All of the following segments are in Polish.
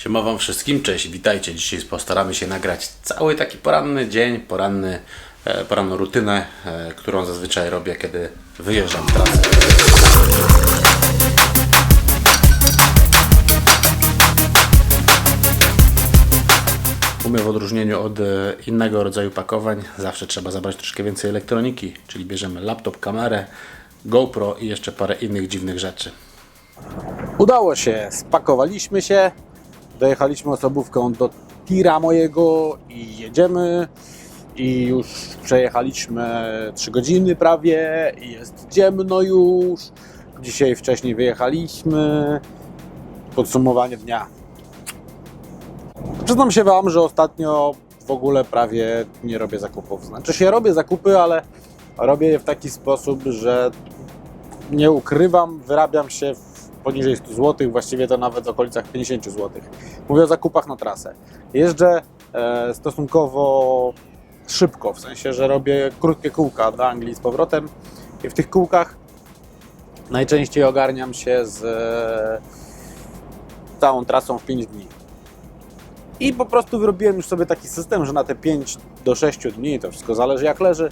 Siema wam wszystkim, cześć, witajcie. Dzisiaj postaramy się nagrać cały taki poranny dzień, poranny, e, poranną rutynę, e, którą zazwyczaj robię, kiedy wyjeżdżam w trasę. U mnie w odróżnieniu od e, innego rodzaju pakowań zawsze trzeba zabrać troszkę więcej elektroniki, czyli bierzemy laptop, kamerę, GoPro i jeszcze parę innych dziwnych rzeczy. Udało się, spakowaliśmy się, dojechaliśmy osobówką do tira mojego i jedziemy. I już przejechaliśmy 3 godziny prawie i jest ciemno już. Dzisiaj wcześniej wyjechaliśmy. Podsumowanie dnia. Przyznam się Wam, że ostatnio w ogóle prawie nie robię zakupów. Znaczy się robię zakupy, ale robię je w taki sposób, że nie ukrywam, wyrabiam się w poniżej 100 zł, właściwie to nawet w okolicach 50 zł. Mówię o zakupach na trasę. Jeżdżę e, stosunkowo szybko, w sensie, że robię krótkie kółka do Anglii z powrotem i w tych kółkach najczęściej ogarniam się z e, całą trasą w 5 dni. I po prostu wyrobiłem już sobie taki system, że na te 5 do 6 dni, to wszystko zależy jak leży,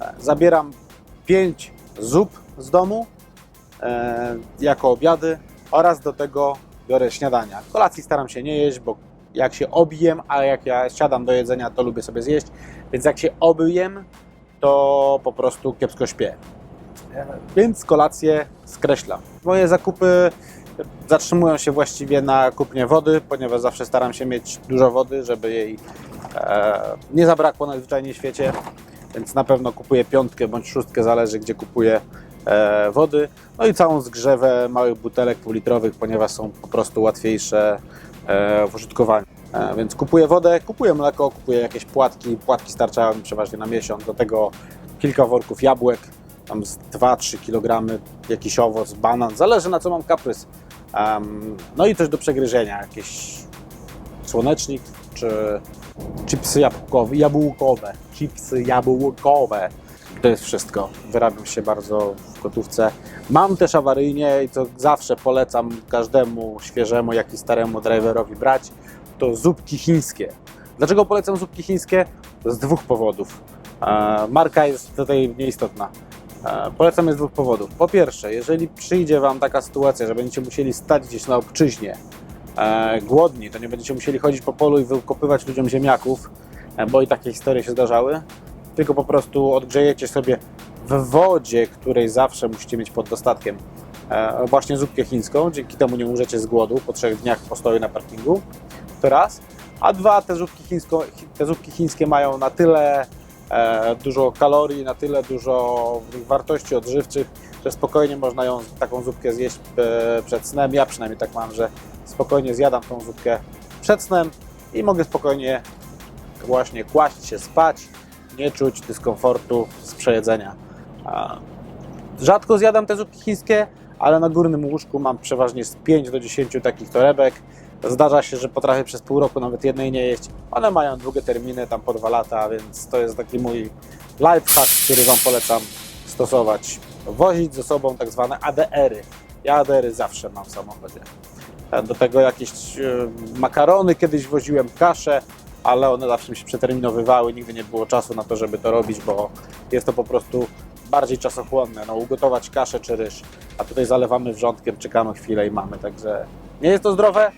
e, zabieram 5 zup z domu jako obiady oraz do tego biorę śniadania. Kolacji staram się nie jeść, bo jak się obijem, a jak ja siadam do jedzenia, to lubię sobie zjeść, więc jak się obyjem, to po prostu kiepsko śpię. E, Więc kolację skreślam. Moje zakupy zatrzymują się właściwie na kupnie wody, ponieważ zawsze staram się mieć dużo wody, żeby jej e, nie zabrakło najzwyczajniej w świecie. Więc na pewno kupuję piątkę bądź szóstkę, zależy gdzie kupuję e, wody. No i całą zgrzewę małych butelek półlitrowych, ponieważ są po prostu łatwiejsze e, w użytkowaniu. E, więc kupuję wodę, kupuję mleko, kupuję jakieś płatki. Płatki starczają mi przeważnie na miesiąc. Do tego kilka worków jabłek, tam z 2-3 kg, jakiś owoc, banan, zależy na co mam kaprys. No i też do przegryzienia jakieś słonecznik czy chipsy jabłkowe, jabłkowe, chipsy jabłkowe. To jest wszystko. Wyrabiam się bardzo w gotówce. Mam też awaryjnie i co zawsze polecam każdemu świeżemu, jak i staremu driverowi brać, to zupki chińskie. Dlaczego polecam zupki chińskie? Z dwóch powodów. E, Marka jest tutaj nieistotna. E, Polecam je z dwóch powodów. Po pierwsze, jeżeli przyjdzie Wam taka sytuacja, że będziecie musieli stać gdzieś na obczyźnie, e, głodni, to nie będziecie musieli chodzić po polu i wykopywać ludziom ziemniaków, bo i takie historie się zdarzały, tylko po prostu odgrzejecie sobie w wodzie, której zawsze musicie mieć pod dostatkiem, e, właśnie zupkę chińską, dzięki temu nie umrzecie z głodu po trzech dniach postoju na parkingu, to raz. A dwa, te zupki, chińsko, te zupki chińskie mają na tyle e, dużo kalorii, na tyle dużo wartości odżywczych, że spokojnie można ją, taką zupkę zjeść e, przed snem. Ja przynajmniej tak mam, że spokojnie zjadam tą zupkę przed snem i mogę spokojnie właśnie kłaść się spać, nie czuć dyskomfortu z przejedzenia. Rzadko zjadam te zupki chińskie, ale na górnym łóżku mam przeważnie z 5 do 10 takich torebek. Zdarza się, że potrafię przez pół roku nawet jednej nie jeść. One mają długie terminy, tam po dwa lata, więc to jest taki mój lifehack, który Wam polecam stosować. Wozić ze sobą tak zwane ADR-y. Ja ADR-y zawsze mam w samochodzie. E, Do tego jakieś e, makarony kiedyś woziłem, kaszę, ale one zawsze mi się przeterminowywały. Nigdy nie było czasu na to, żeby to robić, bo jest to po prostu bardziej czasochłonne. No, ugotować kaszę czy ryż, a tutaj zalewamy wrzątkiem, czekamy chwilę i mamy. Także nie jest to zdrowe.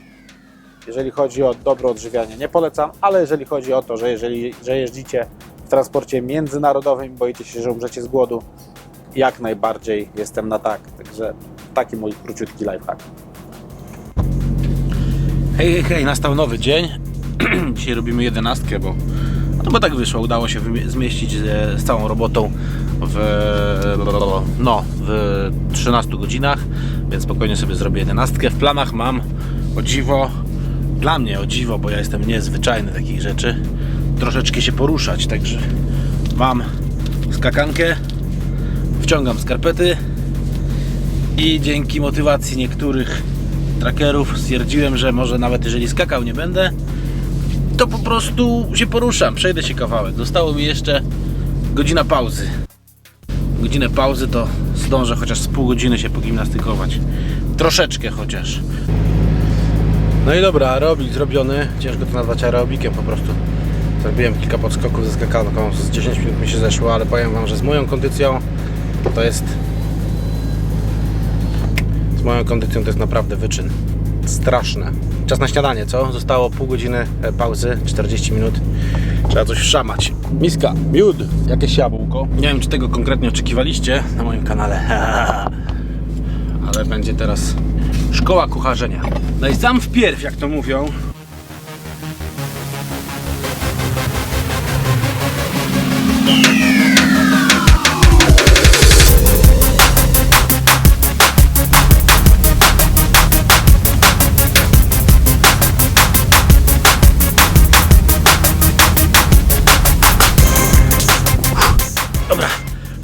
Jeżeli chodzi o dobre odżywianie, nie polecam, ale jeżeli chodzi o to, że jeżeli że jeździcie w transporcie międzynarodowym boicie się, że umrzecie z głodu, jak najbardziej jestem na tak. Także taki mój króciutki lifehack. Hej, hej, hej, nastał nowy dzień. Dzisiaj robimy jedenastkę, bo, no bo tak wyszło. Udało się zmieścić z, z całą robotą w, no, w 13 godzinach, więc spokojnie sobie zrobię jedenastkę. W planach mam o dziwo, dla mnie o dziwo, bo ja jestem niezwyczajny takich rzeczy, troszeczkę się poruszać, także mam skakankę, wciągam skarpety i dzięki motywacji niektórych trackerów stwierdziłem, że może nawet jeżeli skakał nie będę, to po prostu się poruszam, przejdę się kawałek. Zostało mi jeszcze godzina pauzy. Godzinę pauzy to zdążę chociaż z pół godziny się pogimnastykować. Troszeczkę chociaż. No i dobra, aerobik zrobiony. Ciężko to nazwać aerobikiem po prostu. Zrobiłem kilka podskoków ze skakanką, z 10 minut mi się zeszło, ale powiem Wam, że z moją kondycją to jest... Z moją kondycją to jest naprawdę wyczyn. Straszne. Czas na śniadanie, co? Zostało pół godziny e, pauzy, 40 minut. Trzeba coś wszamać. Miska, miód, jakieś jabłko. Nie wiem, czy tego konkretnie oczekiwaliście na moim kanale. Ale będzie teraz szkoła kucharzenia. No i sam wpierw, jak to mówią, Dobra,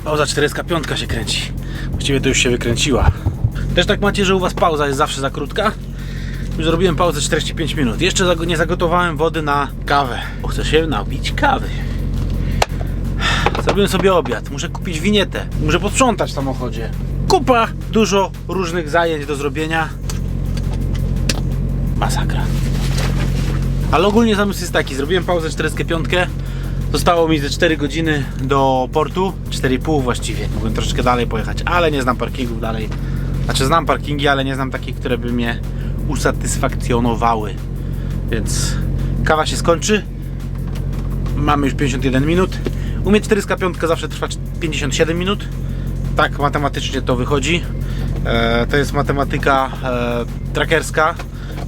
pauza 45 się kręci. Właściwie to już się wykręciła. Też tak macie, że u Was pauza jest zawsze za krótka? Już zrobiłem pauzę 45 minut. Jeszcze nie zagotowałem wody na kawę, bo chcę się napić kawy. Zrobiłem sobie obiad. Muszę kupić winietę. Muszę posprzątać w samochodzie. Kupa dużo różnych zajęć do zrobienia. Masakra. Ale ogólnie zamysł jest taki. Zrobiłem pauzę 45. Zostało mi ze 4 godziny do portu. 4,5 właściwie. Mogłem troszeczkę dalej pojechać, ale nie znam parkingów dalej. Znaczy znam parkingi, ale nie znam takich, które by mnie usatysfakcjonowały. Więc kawa się skończy. Mamy już 51 minut. U mnie 405 zawsze trwa 57 minut. Tak matematycznie to wychodzi. E, to jest matematyka e, trackerska.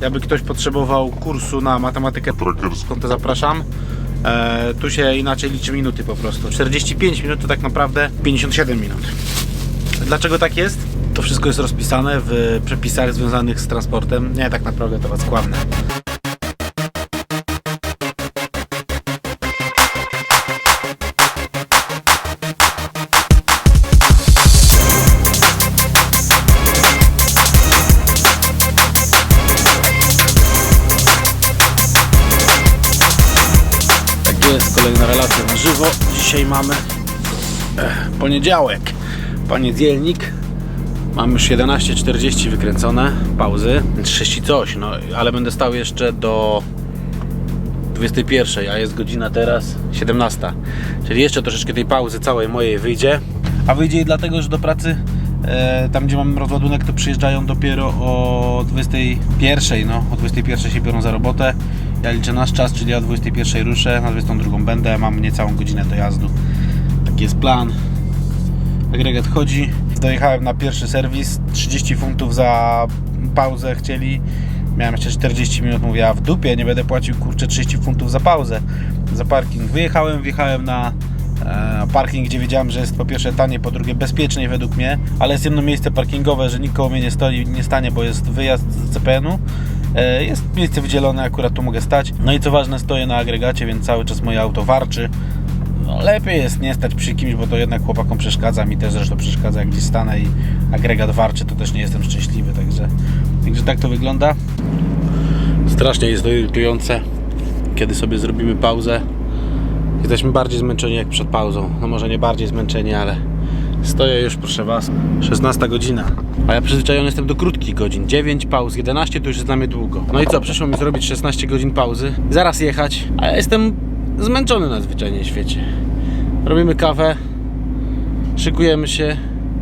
Jakby ktoś potrzebował kursu na matematykę trackerską, to zapraszam. E, tu się inaczej liczy minuty po prostu. 45 minut to tak naprawdę 57 minut. Dlaczego tak jest? To wszystko jest rozpisane w przepisach związanych z transportem. Nie, tak naprawdę to was kłamne. Dzisiaj mamy poniedziałek. Panie Dzielnik. Mam już 11.40 wykręcone, pauzy. 6 i coś, no ale będę stał jeszcze do 21, a jest godzina teraz 17. Czyli jeszcze troszeczkę tej pauzy całej mojej wyjdzie. A wyjdzie jej dlatego, że do pracy e, tam gdzie mam rozładunek to przyjeżdżają dopiero o 21, no o 21 się biorą za robotę. Ja liczę nasz czas, czyli o 21 ruszę, na 22 będę, mam niecałą godzinę dojazdu. Taki jest plan. Agregat chodzi. Dojechałem na pierwszy serwis. 30 funtów za pauzę chcieli. Miałem jeszcze 40 minut. Mówię, a w dupie nie będę płacił kurczę 30 funtów za pauzę. Za parking. Wyjechałem, wjechałem na e, parking, gdzie wiedziałem, że jest po pierwsze tanie, po drugie bezpieczniej według mnie, ale jest jedno miejsce parkingowe, że nikogo mnie nie, stoi, nie stanie, bo jest wyjazd z CPN-u. E, Jest miejsce wydzielone, akurat tu mogę stać. No i co ważne, stoję na agregacie, więc cały czas moje auto warczy. No, lepiej jest nie stać przy kimś, bo to jednak chłopakom przeszkadza, mi też zresztą przeszkadza, jak gdzieś stanę i agregat warczy, to też nie jestem szczęśliwy, także, także tak to wygląda. Strasznie jest to irytujące, kiedy sobie zrobimy pauzę. Jesteśmy bardziej zmęczeni jak przed pauzą. No może nie bardziej zmęczeni, ale stoję już, proszę Was, 16 godzina. A ja przyzwyczajony jestem do krótkich godzin. 9 pauz, 11 to już jest dla mnie długo. No i co, przyszło mi zrobić 16 godzin pauzy, zaraz jechać, a ja jestem zmęczony nadzwyczajnie w świecie. Robimy kawę, szykujemy się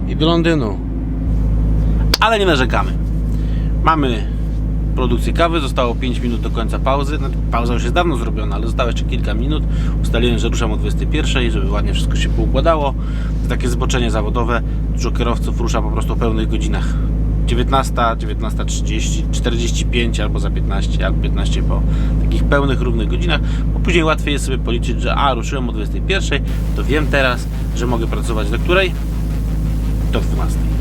i do Londynu. Ale nie narzekamy. Mamy produkcję kawy, zostało 5 minut do końca pauzy. No, pauza już jest dawno zrobiona, ale zostało jeszcze kilka minut. Ustaliłem, że ruszam o 21, żeby ładnie wszystko się poukładało. Takie zboczenie zawodowe. Dużo kierowców rusza po prostu pełnych godzinach. 19, 19.30, 45 albo za 15, albo 15 po takich pełnych, równych godzinach, bo później łatwiej jest sobie policzyć, że a, ruszyłem o 21, to wiem teraz, że mogę pracować do której? Do 12.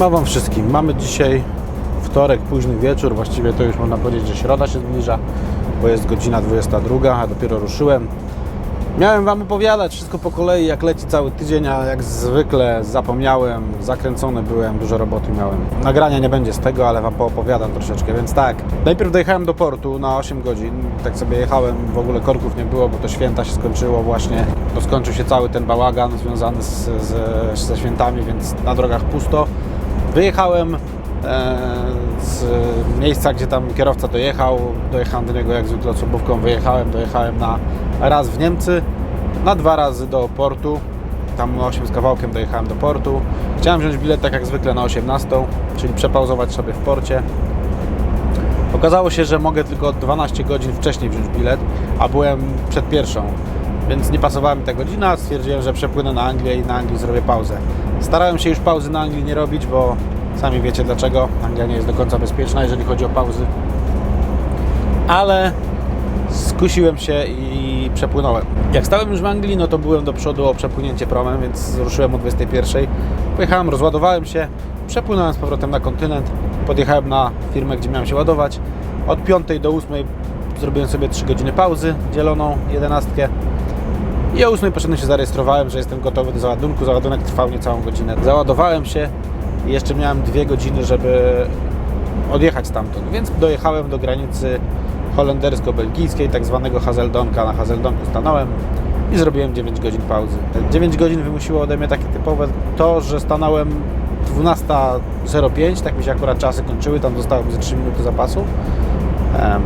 Siema Wam wszystkim. Mamy dzisiaj wtorek, późny wieczór. Właściwie to już można powiedzieć, że środa się zbliża, bo jest godzina 22, a dopiero ruszyłem. Miałem Wam opowiadać wszystko po kolei, jak leci cały tydzień, a jak zwykle zapomniałem, zakręcony byłem, dużo roboty miałem. Nagrania nie będzie z tego, ale Wam poopowiadam troszeczkę, więc tak. Najpierw dojechałem do portu na 8 godzin, tak sobie jechałem, w ogóle korków nie było, bo to święta się skończyło właśnie, bo skończył się cały ten bałagan związany z, z, ze świętami, więc na drogach pusto. Wyjechałem e, z miejsca, gdzie tam kierowca dojechał. Dojechałem do niego jak zwykle osobówką, wyjechałem, dojechałem na raz w Niemcy, na dwa razy do portu. Tam na 8 z kawałkiem dojechałem do portu. Chciałem wziąć bilet tak jak zwykle na 18, czyli przepauzować sobie w porcie. Okazało się, że mogę tylko 12 godzin wcześniej wziąć bilet, a byłem przed pierwszą, więc nie pasowała mi ta godzina. Stwierdziłem, że przepłynę na Anglię i na Anglii zrobię pauzę. Starałem się już pauzy na Anglii nie robić, bo sami wiecie dlaczego. Anglia nie jest do końca bezpieczna, jeżeli chodzi o pauzy. Ale skusiłem się i przepłynąłem. Jak stałem już w Anglii, no to byłem do przodu o przepłynięcie promem, więc ruszyłem o 21. Pojechałem, rozładowałem się, przepłynąłem z powrotem na kontynent, podjechałem na firmę, gdzie miałem się ładować. Od 5 do 8 zrobiłem sobie 3 godziny pauzy, dzieloną 11. I o 8 poszedłem się zarejestrowałem, że jestem gotowy do załadunku. Załadunek trwał niecałą godzinę. Załadowałem się i jeszcze miałem 2 godziny, żeby odjechać stamtąd, więc dojechałem do granicy holendersko-belgijskiej, tak zwanego Hazeldonka. Na Hazeldonku stanąłem i zrobiłem 9 godzin pauzy. 9 godzin wymusiło ode mnie takie typowe to, że stanąłem 12.05, tak mi się akurat czasy kończyły, tam zostało mi ze 3 minuty zapasu. Em,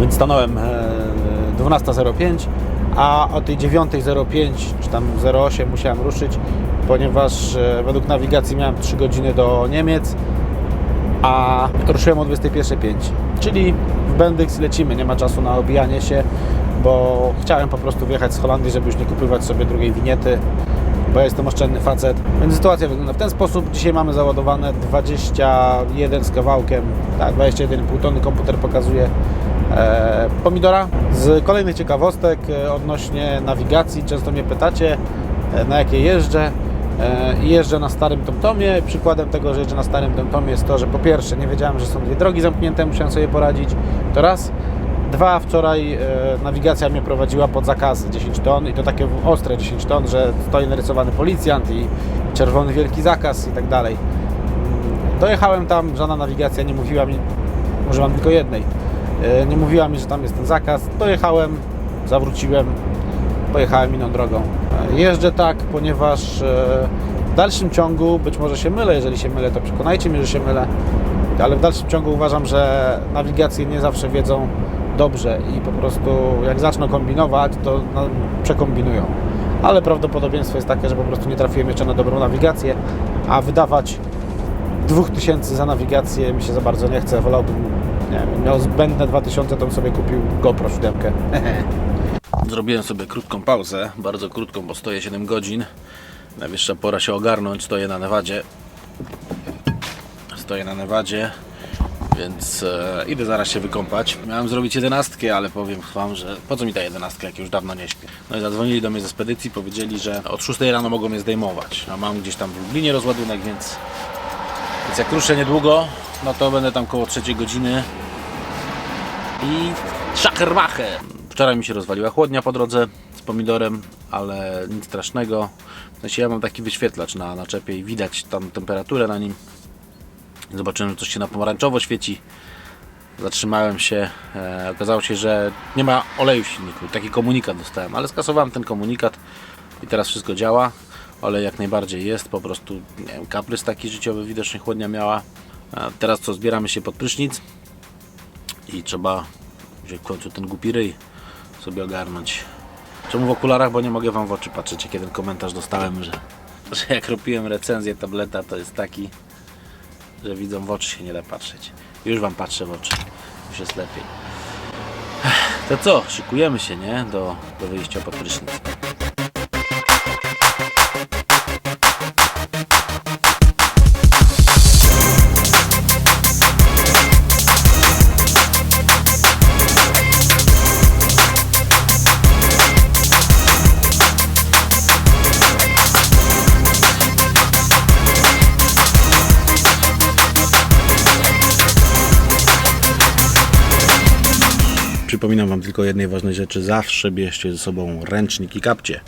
więc stanąłem e, 12.05, a o tej 9.05 czy tam 08 musiałem ruszyć, ponieważ e, według nawigacji miałem 3 godziny do Niemiec, a ruszyłem o 21.05. Czyli w Bendyx lecimy, nie ma czasu na obijanie się, bo chciałem po prostu wyjechać z Holandii, żeby już nie kupywać sobie drugiej winiety, bo ja jestem oszczędny facet. Więc sytuacja wygląda w ten sposób. Dzisiaj mamy załadowane 21 z kawałkiem, tak, 21,5 tony komputer pokazuje pomidora. Z kolejnych ciekawostek e, odnośnie nawigacji, często mnie pytacie, e, na jakie jeżdżę. E, jeżdżę na starym TomTomie. Przykładem tego, że jeżdżę na starym TomTomie jest to, że po pierwsze nie wiedziałem, że są dwie drogi zamknięte, musiałem sobie poradzić. To raz. Dwa, wczoraj e, nawigacja mnie prowadziła pod zakazy 10 ton i to takie ostre 10 ton, że stoi narysowany policjant i czerwony wielki zakaz i tak dalej. Mm, Dojechałem tam, żadna nawigacja nie mówiła mi, używam tylko jednej, e, nie mówiła mi, że tam jest ten zakaz. Dojechałem, zawróciłem, pojechałem inną drogą. E, Jeżdżę tak, ponieważ e, w dalszym ciągu, być może się mylę, jeżeli się mylę, to przekonajcie mnie, że się mylę, ale w dalszym ciągu uważam, że nawigacje nie zawsze wiedzą dobrze i po prostu jak zaczną kombinować, to no, przekombinują. Ale prawdopodobieństwo jest takie, że po prostu nie trafiłem jeszcze na dobrą nawigację, a wydawać 2000 za nawigację mi się za bardzo nie chce. Wolałbym, nie wiem, miał zbędne 2000, to bym sobie kupił GoPro 7. Zrobiłem sobie krótką pauzę, bardzo krótką, bo stoję 7 godzin. Najwyższa pora się ogarnąć, stoję na Nevadzie. Stoję na Nevadzie, więc e, idę zaraz się wykąpać. Miałem zrobić jedenastkę, ale powiem Wam, że po co mi ta jedenastka, jak już dawno nie śpię. No i zadzwonili do mnie ze spedycji, powiedzieli, że od 6 rano mogą mnie zdejmować. A mam gdzieś tam w Lublinie rozładunek, więc, więc jak ruszę niedługo, no to będę tam koło 3 godziny i szachermacher. Wczoraj mi się rozwaliła chłodnia po drodze z pomidorem, ale nic strasznego. W sensie ja mam taki wyświetlacz na naczepie i widać tam temperaturę na nim. Zobaczyłem, że coś się na pomarańczowo świeci. Zatrzymałem się. E, okazało się, że nie ma oleju w silniku. Taki komunikat dostałem, ale skasowałem ten komunikat i teraz wszystko działa. Olej jak najbardziej jest, po prostu nie wiem, kaprys taki życiowy widocznie chłodnia miała. A teraz co, zbieramy się pod prysznic i trzeba w końcu ten głupi ryj sobie ogarnąć. Czemu w okularach? Bo nie mogę wam w oczy patrzeć. Jak jeden komentarz dostałem, że, że jak robiłem recenzję tableta, to jest taki, że widzą w oczy się nie da patrzeć. Już wam patrzę w oczy. Już jest lepiej. To co? Szykujemy się, nie? Do, do wyjścia pod prysznic. Przypominam Wam tylko jednej ważnej rzeczy. Zawsze bierzcie ze sobą ręcznik i kapcie.